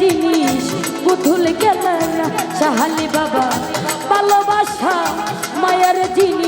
জিনিস পুতুল খেলার সাহালি বাবা ভালোবাসা মায়ার জিনিস।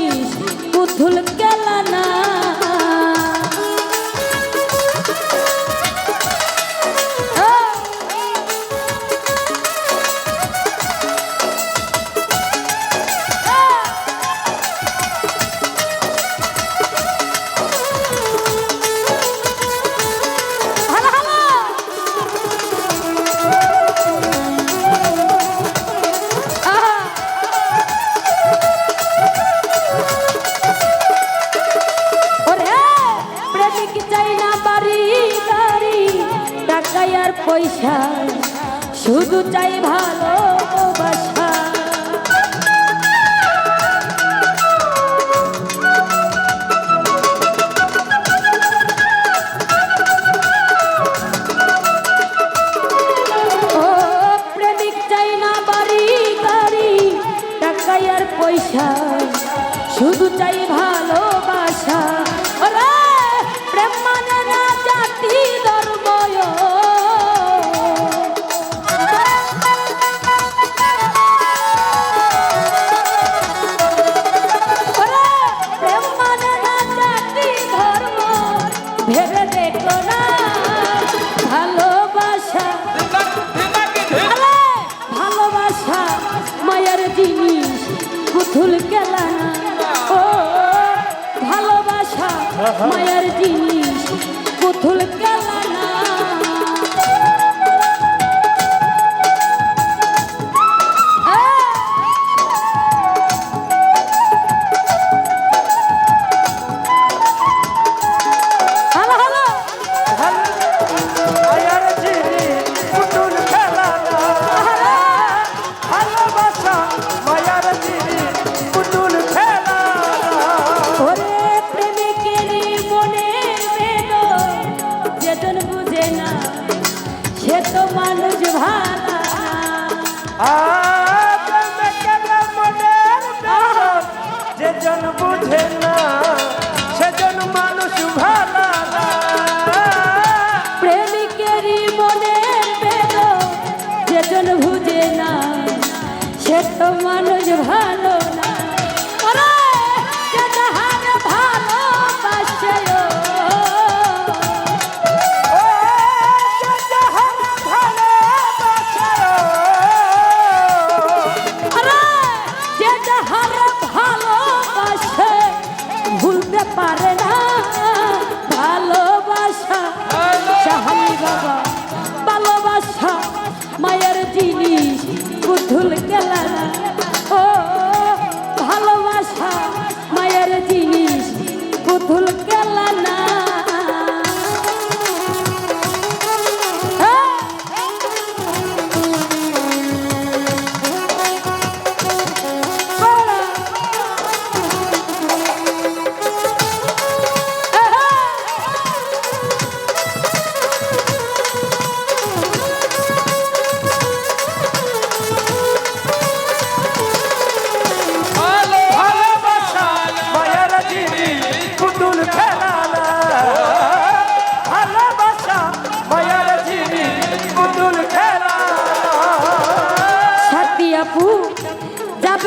শুধু চাই ভালো বাসা পুতুল কেলানা ও ভালোবাসা হ্যাঁ, হ্যাঁ। মায়ের জিনিস পুতুল কেলানা ভালা धुल